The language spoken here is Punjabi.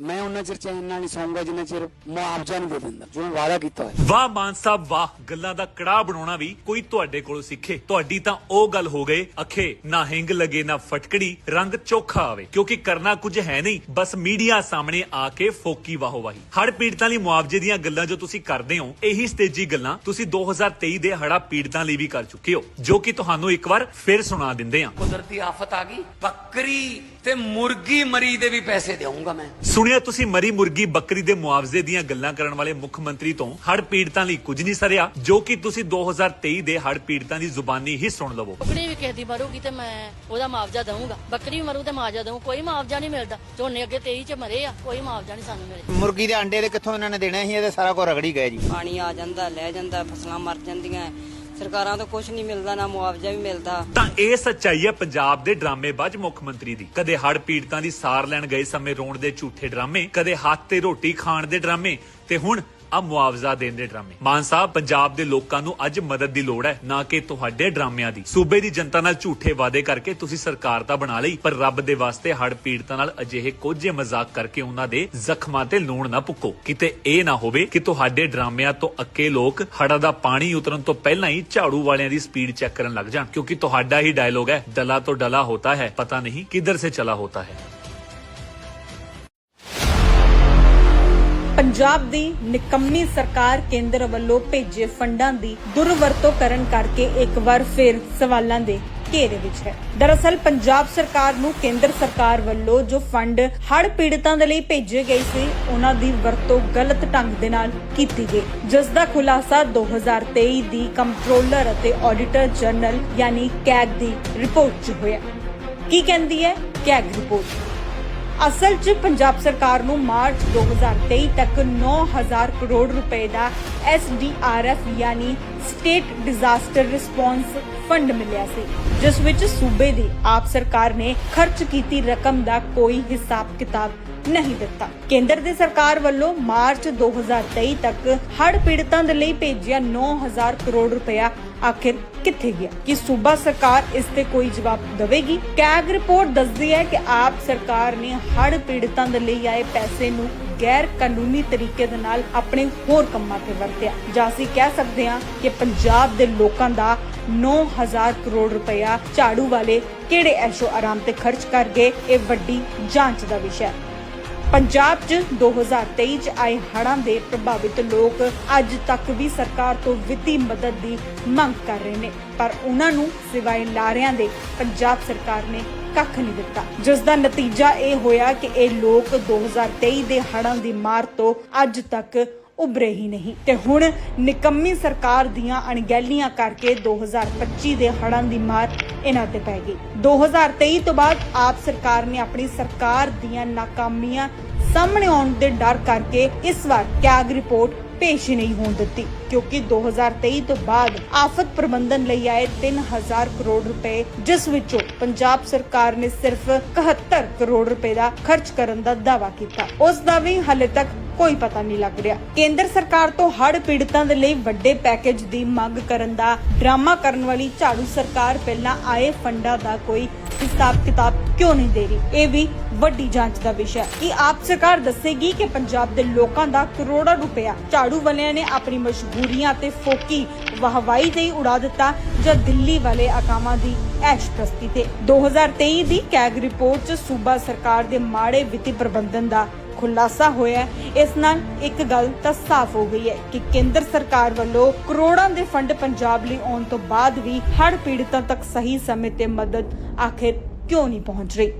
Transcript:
ਮੈਂ ਉਹਨਾਂ ਚਿਰ ਚੈਨ ਨਾਲ ਨਹੀਂ ਸੌਂਗਾ ਜਿੰਨਾ ਚਿਰ ਮੁਆਵਜ਼ਾ ਨਹੀਂ ਦੇ ਦਿੰਦਾ ਜੋ ਮੈਂ ਵਾਅਦਾ ਕੀਤਾ ਹੋਇਆ। ਵਾਹ ਮਾਨ ਸਾਹਿਬ ਵਾਹ ਗੱਲਾਂ ਦਾ ਕੜਾਹ ਬਣਾਉਣਾ ਵੀ ਕੋਈ ਤੁਹਾਡੇ ਕੋਲੋਂ ਸਿੱਖੇ। ਤੁਹਾਡੀ ਤਾਂ ਉਹ ਗੱਲ ਹੋ ਗਏ ਅਖੇ ਨਾ ਹਿੰਗ ਲਗੇ ਨਾ ਫਟਕੜੀ ਰੰਗ ਚੋਖਾ ਆਵੇ। ਕਿਉਂਕਿ ਕਰਨਾ ਕੁਝ ਹੈ ਨਹੀਂ ਬਸ ਮੀਡੀਆ ਸਾਹਮਣੇ ਆ ਕੇ ਫੋਕੀ ਵਾਹੋ ਵਾਹੀ। ਹੜ ਪੀੜਤਾਂ ਲਈ ਮੁਆਵਜ਼ੇ ਦੀਆਂ ਗੱਲਾਂ ਜੋ ਤੁਸੀਂ ਕਰਦੇ ਹੋ ਇਹੀ ਸਟੇਜੀ ਗੱਲਾਂ ਤੁਸੀਂ 2023 ਦੇ ਹੜਾ ਪੀੜਤਾਂ ਲਈ ਵੀ ਕਰ ਚੁੱਕੇ ਹੋ ਜੋ ਕਿ ਤੁਹਾਨੂੰ ਇੱਕ ਵਾਰ ਫਿਰ ਸੁਣਾ ਦਿੰਦੇ ਹਾਂ। ਕੁਦਰਤੀ ਆਫਤ ਆ ਗਈ ਬੱਕਰੀ ਤੇ ਮੁਰਗੀ ਮਰੀ ਦੇ ਵੀ ਪੈਸੇ ਦੇਵਾਂਗਾ ਮੈਂ। ਸੁਣਿਆ ਤੁਸੀਂ ਮਰੀ ਮੁਰਗੀ ਬੱਕਰੀ ਦੇ ਮੁਆਵਜ਼ੇ ਦੀਆਂ ਗੱਲਾਂ ਕਰਨ ਵਾਲੇ ਮੁੱਖ ਮੰਤਰੀ ਤੋਂ ਹੜ ਪੀੜਤਾਂ ਲਈ ਕੁਝ ਨਹੀਂ ਸਰਿਆ ਜੋ ਕਿ ਤੁਸੀਂ 2023 ਦੇ ਹੜ ਪੀੜਤਾਂ ਦੀ ਜ਼ੁਬਾਨੀ ਹੀ ਸੁਣ ਲਵੋ। ਬੱਕਰੀ ਵੀ ਕਿਸੇ ਦੀ ਮਰੂਗੀ ਤੇ ਮੈਂ ਉਹਦਾ ਮੁਆਵਜ਼ਾ ਦਊਂਗਾ। ਬੱਕਰੀ ਵੀ ਮਰੂ ਤੇ ਮੁਆਵਜ਼ਾ ਦਊਂ ਕੋਈ ਮੁਆਵਜ਼ਾ ਨਹੀਂ ਮਿਲਦਾ। ਝੋਨੇ ਅੱਗੇ 23 ਚ ਮਰੇ ਆ ਕੋਈ ਮੁਆਵਜ਼ਾ ਨਹੀਂ ਸਾਨੂੰ ਮਿਲਿਆ ਮੁਰਗੀ ਦੇ ਅੰਡੇ ਦੇ ਕਿੱਥੋਂ ਇਹਨਾਂ ਨੇ ਦੇਣੇ? ਸੀ ਇਹਦੇ ਸਾਰਾ ਕੁਝ ਰਗੜੀ ਗਏ ਜੀ। ਪਾਣੀ ਆ ਜਾਂਦਾ ਲੈ ਜਾਂਦਾ ਫਸਲਾਂ ਮਰ ਜਾਂਦੀਆਂ। ਸਰਕਾਰਾਂ ਤੋਂ ਕੁਝ ਨਹੀਂ ਮਿਲਦਾ, ਨਾ ਮੁਆਵਜ਼ਾ ਵੀ ਮਿਲਦਾ। ਤਾਂ ਇਹ ਸੱਚਾਈ ਹੈ, ਪੰਜਾਬ ਦੇ ਡਰਾਮੇਬਾਜ਼ ਮੁੱਖ ਮੰਤਰੀ ਦੀ। ਕਦੇ ਹੜ ਪੀੜਤਾਂ ਦੀ ਸਾਰ ਲੈਣ ਗਏ ਸਮੇਂ ਰੋਣ ਦੇ ਝੂਠੇ ਡਰਾਮੇ, ਕਦੇ ਹੱਥ ਤੇ ਰੋਟੀ ਖਾਣ ਦੇ ਡਰਾਮੇ, ਤੇ ਹੁਣ ਆ ਮੁਆਵਜ਼ਾ ਦੇਣ ਦੇ ਡਰਾਮੇ। ਮਾਨ ਸਾਹਿਬ, ਪੰਜਾਬ ਦੇ ਲੋਕਾਂ ਨੂੰ ਅੱਜ ਮਦਦ ਦੀ ਲੋੜ ਹੈ, ਨਾ ਕਿ ਤੁਹਾਡੇ ਡਰਾਮਿਆਂ ਦੀ। ਸੂਬੇ ਦੀ ਜਨਤਾ ਨਾਲ ਝੂਠੇ ਵਾਅਦੇ ਕਰਕੇ ਤੁਸੀਂ ਸਰਕਾਰ ਤਾਂ ਬਣਾ ਲਈ, ਪਰ ਰੱਬ ਦੇ ਵਾਸਤੇ ਹੜ ਪੀੜਤਾਂ ਨਾਲ ਅਜਿਹੇ ਕੋਝੇ ਮਜ਼ਾਕ ਕਰਕੇ ਉਹਨਾਂ ਦੇ ਜ਼ਖਮਾਂ ਤੇ ਲੂਣ ਨਾ ਪੁੱਕੋ ਕਿਤੇ ਇਹ ਨਾ ਹੋਵੇ ਕਿ ਤੁਹਾਡੇ ਡਰਾਮਿਆਂ ਤੋਂ ਅੱਕੇ ਲੋਕ ਹੜਾ ਦਾ ਪਾਣੀ ਉਤਰਨ ਤੋਂ ਪਹਿਲਾਂ ਹੀ ਝਾੜੂ ਵਾਲਿਆਂ ਦੀ ਸਪੀਡ ਚੈੱਕ ਕਰਨ ਲੱਗ ਜਾਣ, ਕਿਉਂਕਿ ਤੁਹਾਡਾ ਹੀ ਡਾਇਲੋਗ ਹੈ ਡਲਾ ਤੋਂ ਡਲਾ ਹੋਤਾ ਹੈ, ਪਤਾ ਨਹੀਂ ਕਿੱਧਰ ਸੇ ਚਲਾ ਹੋਤਾ ਹੈ। ਪੰਜਾਬ ਦੀ ਨਿਕੰਮੀ ਸਰਕਾਰ ਕੇਂਦਰ ਵੱਲੋਂ ਭੇਜੇ ਫੰਡਾਂ ਦੀ ਦੁਰਵਰਤੋਂ ਕਰਨ ਕਰਕੇ ਇੱਕ ਵਾਰ ਫਿਰ ਸਵਾਲਾਂ ਦੇ ਘੇਰੇ ਵਿੱਚ ਹੈ। ਦਰਅਸਲ, ਪੰਜਾਬ ਸਰਕਾਰ ਨੂੰ ਕੇਂਦਰ ਸਰਕਾਰ ਵੱਲੋਂ ਜੋ ਫੰਡ ਹੜ੍ਹ ਪੀੜਤਾਂ ਦੇ ਲਈ ਭੇਜੇ ਗਏ ਸੀ, ਉਹਨਾਂ ਦੀ ਵਰਤੋਂ ਗਲਤ ਢੰਗ ਦੇ ਨਾਲ ਕੀਤੀ ਗਈ। ਜਿਸ ਦਾ ਖੁਲਾਸਾ 2023 ਦੀ ਕੰਟਰੋਲਰ ਅਤੇ ਆਡੀਟਰ ਜਨਰਲ ਯਾਨੀ ਕੈਗ ਦੀ ਰਿਪੋਰਟ 'ਚ ਹੋਇਆ। ਕੀ ਕਹਿੰਦੀ ਹੈ ਕੈਗ ਰਿਪੋਰਟ? ਅਸਲ 'ਚ ਪੰਜਾਬ ਸਰਕਾਰ ਨੂੰ ਮਾਰਚ 2023 ਤੱਕ 9000 ਕਰੋੜ ਰੁਪਏ ਦਾ ਐਸਡੀਆਰਐਫ ਯਾਨੀ ਸਟੇਟ ਡਿਜ਼ਾਸਟਰ ਰਿਸਪੌਂਸ ਫੰਡ ਮਿਲਿਆ ਸੀ, ਜਿਸ ਵਿੱਚ ਸੂਬੇ ਦੀ ਆਪ ਸਰਕਾਰ ਨੇ ਖਰਚ ਕੀਤੀ ਰਕਮ ਦਾ ਕੋਈ ਹਿਸਾਬ ਕਿਤਾਬ ਨਹੀਂ ਦਿੱਤਾ। ਕੇਂਦਰ ਦੀ ਸਰਕਾਰ ਵੱਲੋਂ ਮਾਰਚ 2023 ਤੱਕ ਹੜ੍ਹ ਪੀੜਤਾਂ ਦੇ ਲਈ ਭੇਜਿਆ 9000 ਕਰੋੜ ਰੁਪਇਆ। ਆਖਿਰ ਕਿੱਥੇ ਗਿਆ? ਕੀ ਸੂਬਾ ਸਰਕਾਰ ਇਸ ਤੇ ਕੋਈ ਜਵਾਬ ਦੇਵੇਗੀ? ਕੈਗ ਰਿਪੋਰਟ ਦੱਸਦੀ ਹੈ ਕਿ ਆਪ ਸਰਕਾਰ ਨੇ ਹੜ੍ਹ ਪੀੜਤਾਂ ਦੇ ਲਈ ਆਏ ਪੈਸੇ ਨੂੰ ਗੈਰ ਕਾਨੂੰਨੀ ਤਰੀਕੇ ਦੇ ਨਾਲ ਆਪਣੇ ਹੋਰ ਕੰਮਾਂ ਤੇ ਵਰਤਿਆ। ਜਾਂ ਅਸੀਂ ਕਹਿ ਸਕਦੇ ਹਾਂ ਕਿ ਪੰਜਾਬ ਦੇ ਲੋਕਾਂ ਦਾ 9000 ਕਰੋੜ ਰੁਪਇਆ ਝਾੜੂ ਵਾਲੇ ਕਿਹੜੇ ਐਸ਼ੋ ਆਰਾਮ ਤੇ ਖਰਚ ਕਰ ਗਏ, ਇਹ ਵੱਡੀ ਜਾਂਚ ਦਾ ਵਿਸ਼ਾ ਹੈ। ਪੰਜਾਬ 'ਚ 2023 'ਚ ਆਏ ਹੜ੍ਹਾਂ ਦੇ ਪ੍ਰਭਾਵਿਤ ਲੋਕ ਅੱਜ ਤੱਕ ਵੀ ਸਰਕਾਰ ਤੋਂ ਵਿੱਤੀ ਮਦਦ ਦੀ ਮੰਗ ਕਰ ਰਹੇ ਨੇ। ਪਰ ਉਹਨਾਂ ਨੂੰ ਸਿਵਾਏ ਲਾਰਿਆਂ ਦੇ ਪੰਜਾਬ ਸਰਕਾਰ ਨੇ ਕੱਖ ਨਹੀਂ ਦਿੱਤਾ। ਜਿਸ ਦਾ ਨਤੀਜਾ ਇਹ ਹੋਇਆ ਕਿ ਇਹ ਲੋਕ 2023 ਦੇ ਹੜ੍ਹਾਂ ਦੀ ਮਾਰ ਤੋਂ ਅੱਜ ਤੱਕ ਉਭਰੇ ਹੀ ਨਹੀਂ। ਤੇ ਹੁਣ ਨਿਕੰਮੀ ਸਰਕਾਰ ਦੀਆਂ ਅਣਗਹਿਲੀਆਂ ਕਰਕੇ 2025 ਦੇ ਹੜ੍ਹਾਂ ਦੀ ਮਾਰ ਇਹਨਾਂ ਤੇ ਪੈ ਗਈ। 2023 ਤੋਂ ਬਾਅਦ ਆਪ ਸਰਕਾਰ ਨੇ ਆਪਣੀ ਸਰਕਾਰ ਦੀਆਂ ਨਾਕਾਮੀਆਂ ਸਾਹਮਣੇ ਆਉਣ ਦੇ ਡਰ ਕਰਕੇ ਇਸ ਵਾਰ ਕੈਗ ਰਿਪੋਰਟ ਪੇਸ਼ ਨਹੀਂ ਹੋਣ ਦਿੱਤੀ, ਕਿਉਂਕਿ 2023 ਤੋਂ ਬਾਅਦ ਆਫਤ ਪ੍ਰਬੰਧਨ ਲਈ ਆਏ 3000 ਕਰੋੜ ਰੁਪਏ, ਜਿਸ ਵਿੱਚੋਂ ਪੰਜਾਬ ਸਰਕਾਰ ਨੇ ਸਿਰਫ 71 ਕਰੋੜ ਰੁਪਏ ਦਾ ਖਰਚ ਕਰਨ ਦਾ ਦਾਅਵਾ ਕੀਤਾ। ਉਸ ਦਾ ਵੀ ਹਾਲੇ ਤੱਕ ਕੋਈ ਪਤਾ ਨਹੀਂ ਲੱਗ ਰਿਹਾ। ਕੇਂਦਰ ਸਰਕਾਰ ਤੋਂ ਹੜ ਪੀੜਤਾਂ ਦੇ ਲਈ ਵੱਡੇ ਪੈਕੇਜ ਦੀ ਮੰਗ ਕਰਨ ਦਾ ਡਰਾਮਾ ਕਰਨ ਵਾਲੀ ਝਾੜੂ ਸਰਕਾਰ ਪਹਿਲਾਂ ਆਏ ਫੰਡਾਂ ਦਾ ਕੋਈ ਹਿਸਾਬ ਕਿਤਾਬ ਕਿਉਂ ਨਹੀਂ ਦੇ ਰਹੀ? ਇਹ ਵੀ ਵੱਡੀ ਜਾਂਚ ਦਾ ਵਿਸ਼ਾ ਹੈ। ਕਿ ਆਪ ਸਰਕਾਰ ਦੱਸੇਗੀ ਕਿ ਪੰਜਾਬ ਦੇ ਲੋਕਾਂ ਦਾ ਕਰੋੜਾਂ ਰੁਪਇਆ ਝਾੜੂ ਵਾਲਿਆਂ ਨੇ ਆਪਣੀ ਮਜਬੂਰੀਆਂ ਤੇ ਫੋਕੀ ਵਾਹਵਾਈ ਤੇ ਉਡਾ ਦਿੱਤਾ ਜਾਂ ਦਿੱਲੀ ਵਾਲੇ ਅਕਾਮਾਂ ਦੀ ਐਸ਼ ਪ੍ਰਸਤੀ ਤੇ? 2023 ਦੀ ਕੈਗ ਰਿਪੋਰਟ 'ਚ ਸੂਬਾ ਸਰਕਾਰ ਦੇ ਮਾੜੇ ਵਿੱਤੀ ਪ੍ਰਬੰਧਨ ਦਾ ਖੁਲਾਸਾ ਹੋਇਆ ਇਸ ਨਾਲ ਇੱਕ ਗੱਲ ਤਾਂ ਸਾਫ਼ ਹੋ ਗਈ ਹੈ ਕਿ ਕੇਂਦਰ ਸਰਕਾਰ ਵੱਲੋਂ ਕਰੋੜਾਂ ਦੇ ਫੰਡ ਪੰਜਾਬ ਲਈ ਆਉਣ ਤੋਂ ਬਾਅਦ ਵੀ ਹੜ੍ਹ ਪੀੜਤਾਂ ਤੱਕ ਸਹੀ ਸਮੇਂ ਤੇ ਮਦਦ ਆਖਿਰ ਕਿਉਂ ਨਹੀਂ ਪਹੁੰਚ ਰਹੀ